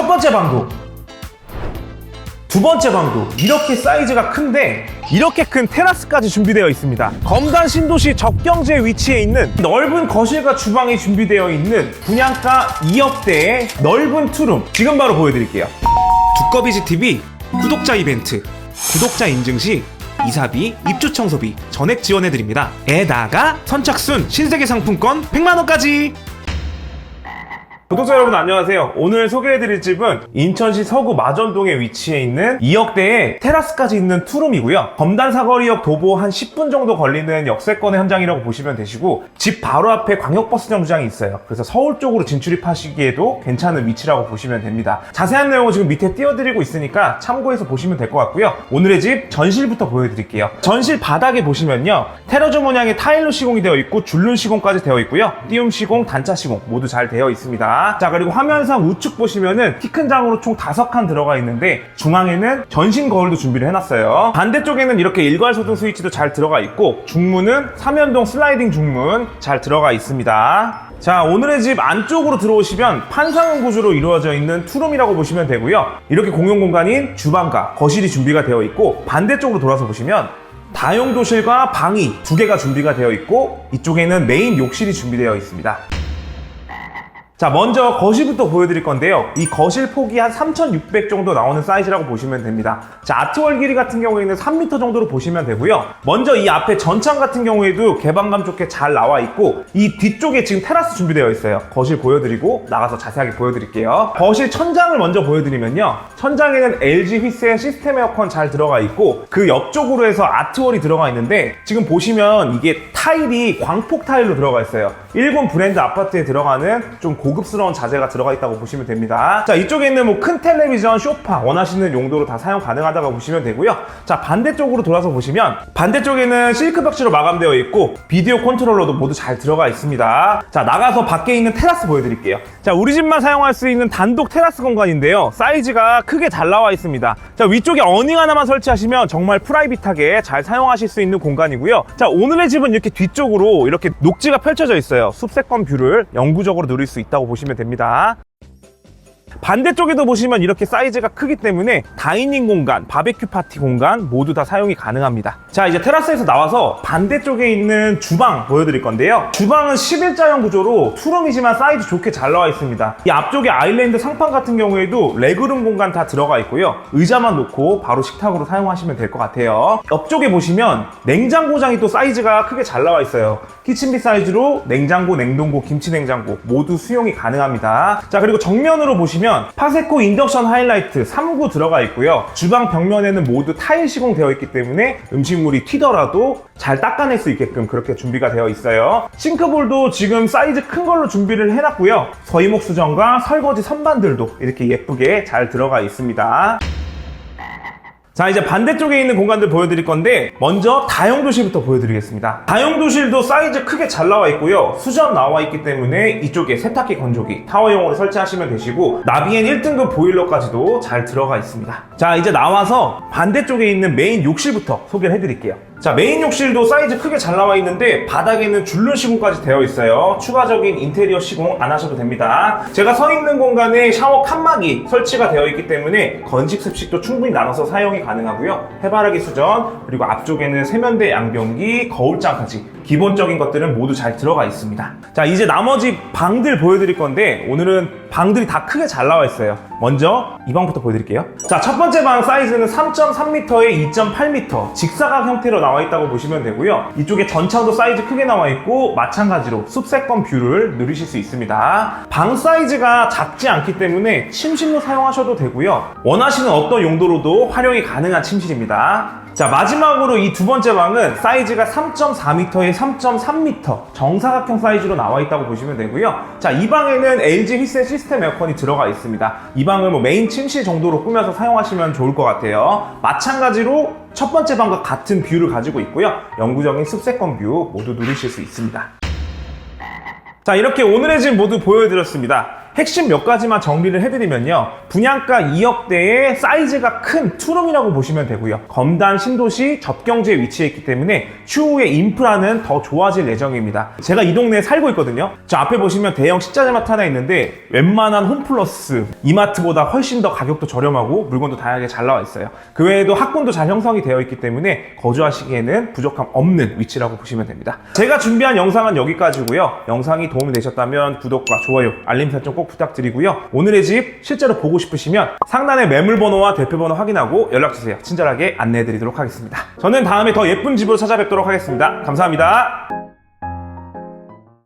첫 번째 방도 두 번째 방도 이렇게 사이즈가 큰데 이렇게 큰 테라스까지 준비되어 있습니다. 검단 신도시 적경지에 위치해 있는 넓은 거실과 주방이 준비되어 있는 분양가 2억대의 넓은 투룸 지금 바로 보여드릴게요. 두꺼비지 TV 구독자 이벤트 구독자 인증 시 이사비, 입주 청소비 전액 지원해 드립니다. 에다가 선착순 신세계 상품권 100만 원까지. 구독자 여러분 안녕하세요. 오늘 소개해드릴 집은 인천시 서구 마전동에 위치해 있는 2억대의 테라스까지 있는 투룸이고요. 검단 사거리역 도보 한 10분 정도 걸리는 역세권의 현장이라고 보시면 되시고 집 바로 앞에 광역버스 정류장이 있어요. 그래서 서울 쪽으로 진출입하시기에도 괜찮은 위치라고 보시면 됩니다. 자세한 내용은 지금 밑에 띄워드리고 있으니까 참고해서 보시면 될 것 같고요. 오늘의 집 전실부터 보여드릴게요. 전실 바닥에 보시면요. 테러조 문양의 타일로 시공이 되어 있고 줄눈 시공까지 되어 있고요. 띄움 시공, 단차 시공 모두 잘 되어 있습니다. 자 그리고 화면상 우측 보시면은 키 큰 장으로 총 다섯 칸 들어가 있는데 중앙에는 전신 거울도 준비를 해놨어요. 반대쪽에는 이렇게 일괄 소등 스위치도 잘 들어가 있고 중문은 삼연동 슬라이딩 중문 잘 들어가 있습니다. 자 오늘의 집 안쪽으로 들어오시면 판상형 구조로 이루어져 있는 투룸이라고 보시면 되고요. 이렇게 공용 공간인 주방과 거실이 준비가 되어 있고 반대쪽으로 돌아서 보시면 다용 도실과 방이 두 개가 준비가 되어 있고 이쪽에는 메인 욕실이 준비되어 있습니다. 자, 먼저 거실부터 보여드릴 건데요. 이 거실 폭이 한 3,600 정도 나오는 사이즈라고 보시면 됩니다. 자, 아트월 길이 같은 경우에는 3m 정도로 보시면 되고요. 먼저 이 앞에 전창 같은 경우에도 개방감 좋게 잘 나와 있고, 이 뒤쪽에 지금 테라스 준비되어 있어요. 거실 보여드리고, 나가서 자세하게 보여드릴게요. 거실 천장을 먼저 보여드리면요. 천장에는 LG 휘센 시스템 에어컨 잘 들어가 있고, 그 옆쪽으로 해서 아트월이 들어가 있는데, 지금 보시면 이게 타일이 광폭 타일로 들어가 있어요. 일본 브랜드 아파트에 들어가는 좀 고급스러운 자재가 들어가 있다고 보시면 됩니다. 자, 이쪽에 있는 뭐 큰 텔레비전, 쇼파, 원하시는 용도로 다 사용 가능하다고 보시면 되고요. 자, 반대쪽으로 돌아서 보시면 반대쪽에는 실크 벽지로 마감되어 있고 비디오 컨트롤러도 모두 잘 들어가 있습니다. 자, 나가서 밖에 있는 테라스 보여드릴게요. 자, 우리 집만 사용할 수 있는 단독 테라스 공간인데요. 사이즈가 크게 잘 나와 있습니다. 자, 위쪽에 어닝 하나만 설치하시면 정말 프라이빗하게 잘 사용하실 수 있는 공간이고요. 자, 오늘의 집은 이렇게 뒤쪽으로 이렇게 녹지가 펼쳐져 있어 요. 숲세권 뷰를 영구적으로 누릴 수 있다고 보시면 됩니다. 반대쪽에도 보시면 이렇게 사이즈가 크기 때문에 다이닝 공간, 바베큐 파티 공간 모두 다 사용이 가능합니다. 자, 이제 테라스에서 나와서 반대쪽에 있는 주방 보여드릴 건데요. 주방은 11자형 구조로 투룸이지만 사이즈 좋게 잘 나와 있습니다. 이 앞쪽에 아일랜드 상판 같은 경우에도 레그룸 공간 다 들어가 있고요. 의자만 놓고 바로 식탁으로 사용하시면 될 것 같아요. 옆쪽에 보시면 냉장고장이 또 사이즈가 크게 잘 나와 있어요. 키친비 사이즈로 냉장고, 냉동고, 김치 냉장고 모두 수용이 가능합니다. 자, 그리고 정면으로 보시면 파세코 인덕션 하이라이트 3구 들어가 있고요. 주방 벽면에는 모두 타일 시공되어 있기 때문에 음식물이 튀더라도 잘 닦아낼 수 있게끔 그렇게 준비가 되어 있어요. 싱크볼도 지금 사이즈 큰 걸로 준비를 해놨고요. 서이목 수정과 설거지 선반들도 이렇게 예쁘게 잘 들어가 있습니다. 자 이제 반대쪽에 있는 공간들 보여드릴 건데 먼저 다용도실부터 보여드리겠습니다. 다용도실도 사이즈 크게 잘 나와 있고요. 수전 나와 있기 때문에 이쪽에 세탁기 건조기 타워용으로 설치하시면 되시고 나비엔 1등급 보일러까지도 잘 들어가 있습니다. 자 이제 나와서 반대쪽에 있는 메인 욕실부터 소개를 해드릴게요 자 메인 욕실도 사이즈 크게 잘 나와 있는데 바닥에는 줄눈 시공까지 되어 있어요. 추가적인 인테리어 시공 안 하셔도 됩니다. 제가 서 있는 공간에 샤워 칸막이 설치가 되어 있기 때문에 건식 습식도 충분히 나눠서 사용이 가능하고요. 해바라기 수전 그리고 앞쪽에는 세면대 양변기 거울장까지 기본적인 것들은 모두 잘 들어가 있습니다. 자 이제 나머지 방들 보여드릴 건데 오늘은 방들이 다 크게 잘 나와 있어요. 먼저 이 방부터 보여드릴게요. 자 첫 번째 방 사이즈는 3.3m에 2.8m 직사각 형태로 나와 있다고 보시면 되고요. 이쪽에 전창도 사이즈 크게 나와 있고 마찬가지로 숲세권 뷰를 누리실 수 있습니다. 방 사이즈가 작지 않기 때문에 침실로 사용하셔도 되고요. 원하시는 어떤 용도로도 활용이 가능한 침실입니다 자 마지막으로 이 두 번째 방은 사이즈가 3.4m에 3.3m 정사각형 사이즈로 나와 있다고 보시면 되고요. 자 이 방에는 LG 휘센 시스템 에어컨이 들어가 있습니다. 이 방을 뭐 메인 침실 정도로 꾸며서 사용하시면 좋을 것 같아요. 마찬가지로 첫 번째 방과 같은 뷰를 가지고 있고요. 영구적인 습세권 뷰 모두 누리실 수 있습니다. 자 이렇게 오늘의 집 모두 보여드렸습니다 핵심 몇 가지만 정리를 해드리면요. 분양가 2억대의 사이즈가 큰 투룸이라고 보시면 되고요. 검단 신도시 접경지에 위치해 있기 때문에 추후에 인프라는 더 좋아질 예정입니다. 제가 이 동네에 살고 있거든요. 저 앞에 보시면 대형 식자재마트 하나 있는데 웬만한 홈플러스 이마트보다 훨씬 더 가격도 저렴하고 물건도 다양하게 잘 나와 있어요. 그 외에도 학군도 잘 형성이 되어 있기 때문에 거주하시기에는 부족함 없는 위치라고 보시면 됩니다. 제가 준비한 영상은 여기까지고요. 영상이 도움이 되셨다면 구독과 좋아요, 알림 설정 꼭 부탁드리고요. 오늘의 집 실제로 보고 싶으시면 상단의 매물번호와 대표번호 확인하고 연락주세요. 친절하게 안내해드리도록 하겠습니다. 저는 다음에 더 예쁜 집으로 찾아뵙도록 하겠습니다. 감사합니다.